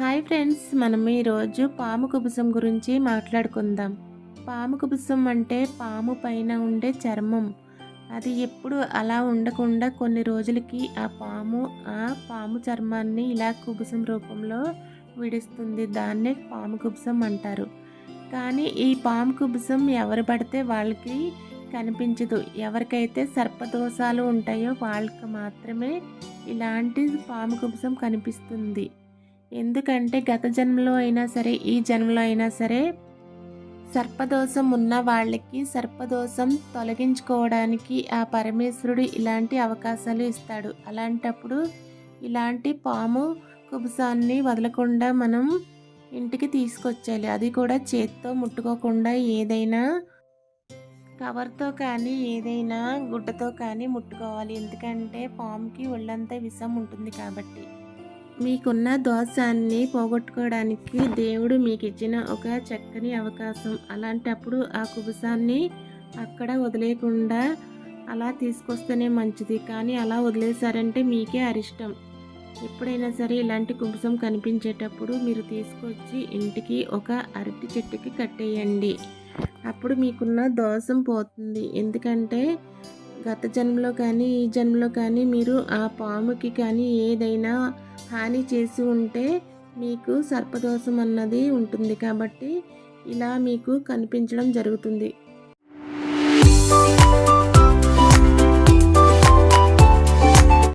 Hi friends మనం ఈరోజు పాము కుబుసం గురించి మాట్లాడుకుందాం. పాము కుబుసం అంటే పాము పైన ఉండే చర్మం. అది ఎప్పుడు అలా ఉండకుండా కొన్ని రోజులకి ఆ పాము ఆ పాము చర్మాన్ని ఇలా కుబుసం రూపంలో విడుస్తుంది. దాన్నే పాము కుబుసం అంటారు. కానీ ఈ పాము కుబుసం ఎవరు పడితే వాళ్ళకి కనిపించదు. ఎవరికైతే సర్పదోషాలు ఉంటాయో వాళ్ళకి మాత్రమే ఇలాంటి పాము కుబుసం కనిపిస్తుంది. ఎందుకంటే గత జన్మలో అయినా సరే ఈ జన్మలో అయినా సరే సర్పదోషం ఉన్న వాళ్ళకి సర్పదోషం తొలగించుకోవడానికి ఆ పరమేశ్వరుడు ఇలాంటి అవకాశాలు ఇస్తాడు. అలాంటప్పుడు ఇలాంటి పాము కుబుసాన్ని వదలకుండా మనం ఇంటికి తీసుకొచ్చేయాలి. అది కూడా చేత్తో ముట్టుకోకుండా ఏదైనా కవర్తో కానీ ఏదైనా గుడ్డతో కానీ ముట్టుకోవాలి. ఎందుకంటే పాముకి ఒళ్ళంతా విషం ఉంటుంది కాబట్టి. మీకున్న దోషాన్ని పోగొట్టుకోవడానికి దేవుడు మీకు ఇచ్చిన ఒక చక్కని అవకాశం. అలాంటప్పుడు ఆ కుబుసాన్ని అక్కడ వదిలేయకుండా అలా తీసుకొస్తేనే మంచిది. కానీ అలా వదిలేశారంటే మీకే అరిష్టం. ఎప్పుడైనా సరే ఇలాంటి కుబుసం కనిపించేటప్పుడు మీరు తీసుకొచ్చి ఇంటికి ఒక అరటి చెట్టుకి కట్టేయండి. అప్పుడు మీకున్న దోషం పోతుంది. ఎందుకంటే గత జన్మలో కానీ ఈ జన్మలో కానీ మీరు ఆ పాముకి కానీ ఏదైనా హాని చేసి ఉంటే మీకు సర్పదోషం అన్నది ఉంటుంది కాబట్టి ఇలా మీకు కనిపించడం జరుగుతుంది.